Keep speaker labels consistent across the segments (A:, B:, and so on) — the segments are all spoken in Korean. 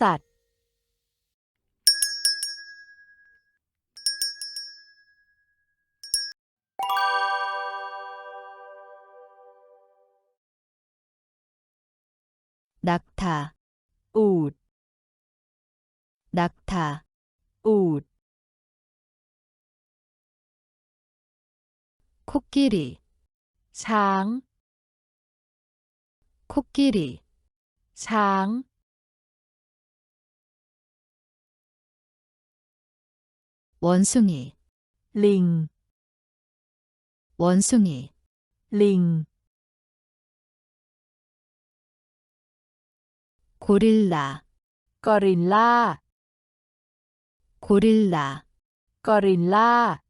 A: สัตว์
B: 낙타,
A: อูด
B: 낙타,
A: อูด
B: 코끼리,
A: ช้าง
B: 코끼리,
A: ช้
B: 원숭이.
A: 링
B: 원숭이.
A: 링
B: 고릴라.
A: 거릴라
B: 고릴라.
A: 거릴라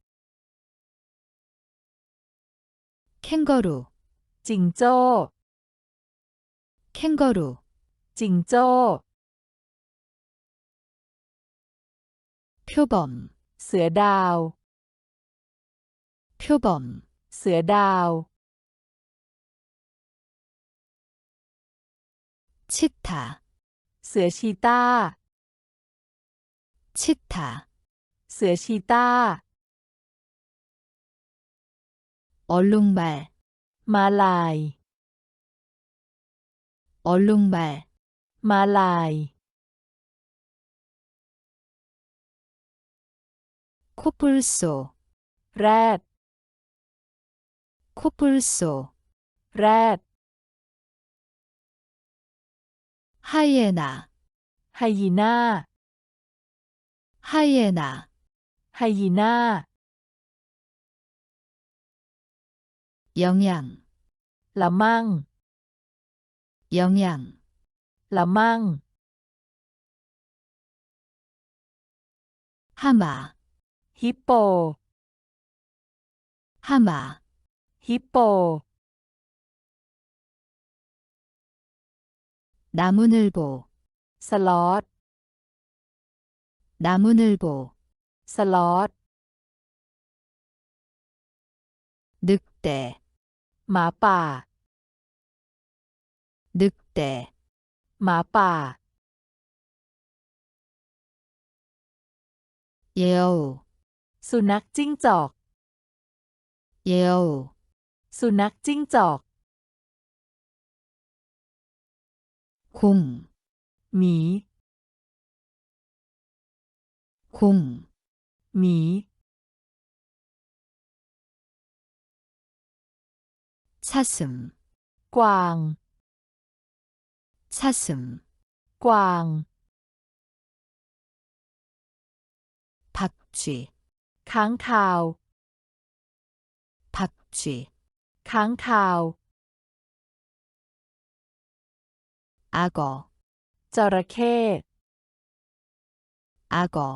B: 캥거루.
A: 징조
B: 캥거루.
A: 징조
B: 표범.
A: เสือดาว
B: 표범,
A: เสือดาว
B: 치타,
A: เสือชีต้า
B: 치타,
A: เสือชีต้า
B: 얼룩말,
A: มาลาย
B: 얼룩말,
A: มาลาย
B: 코뿔소.
A: 랩.
B: 코뿔소.
A: 랩.
B: 하이에나.
A: 하이나.
B: 하이에나.
A: 하이나.
B: 영양.
A: 라망.
B: 영양.
A: 라망.
B: 하마.
A: 기뻐.
B: 하마.
A: 기뻐.
B: 나무늘보.
A: 슬롯
B: 나무늘보.
A: 슬롯
B: 늑대.
A: 마빠.
B: 늑대.
A: 마빠.
B: 예어우.
A: สุนัขจิ้งจอก
B: 예어우,
A: สุนัขจิ้งจอก
B: 공,
A: หมี
B: 공,
A: หมี
B: 사슴,
A: กวาง
B: 사슴,
A: กวาง
B: 박쥐,
A: ค้างคาว
B: 박쥐,
A: ค้างคาว
B: 악어,
A: จระเข้
B: 악어,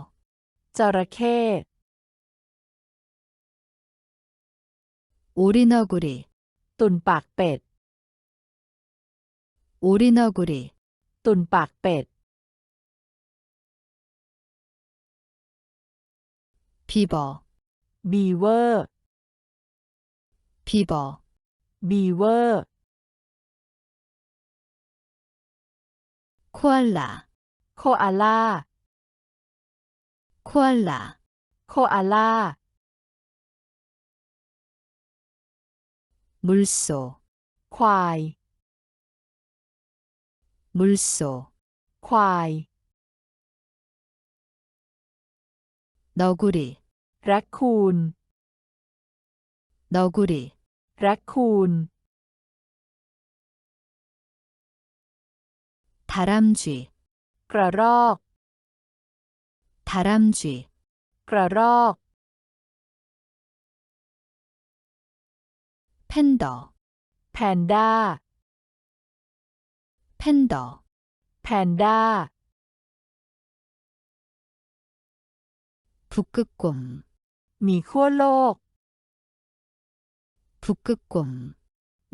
A: จระเข้
B: 오리너구리,
A: ตุ่นปากเป็ด
B: 오리너구리,
A: ตุ่นปากเป็ด
B: 비버
A: 미워
B: 비버
A: 미워
B: 코알라 코알라
A: 코알라 코알라
B: 물소
A: 과이
B: 물소
A: 과이
B: 너구리
A: raccoon.
B: 너구리.
A: Raccoon.
B: 다람쥐.
A: 그러럭
B: 다람쥐.
A: 그러럭
B: 팬더.
A: 팬다
B: 팬더.
A: 팬다
B: 북극곰.
A: มีขั้วโลก
B: 북극곰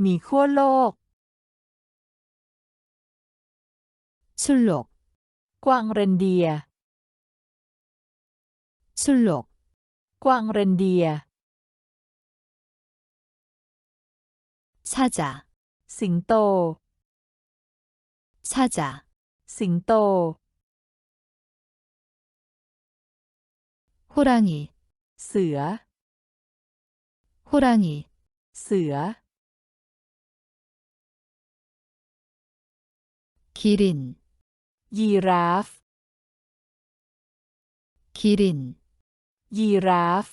A: มีขั้วโลก
B: 술록
A: กวางเรนเดียซุ
B: ลก
A: กวางเรนเดียซา
B: จา
A: สิงโต
B: ซาจา
A: สิงโต
B: 호랑이
A: เสือ
B: 호랑이,
A: เสือ
B: 기린,
A: ยีราฟ
B: 기린,
A: ยีราฟ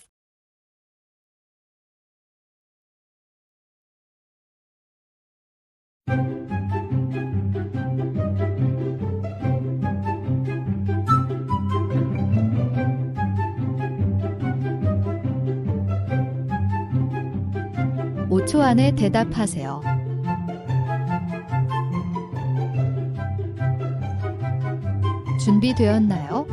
B: 오초 안에 대답하세요. 준비되었나요?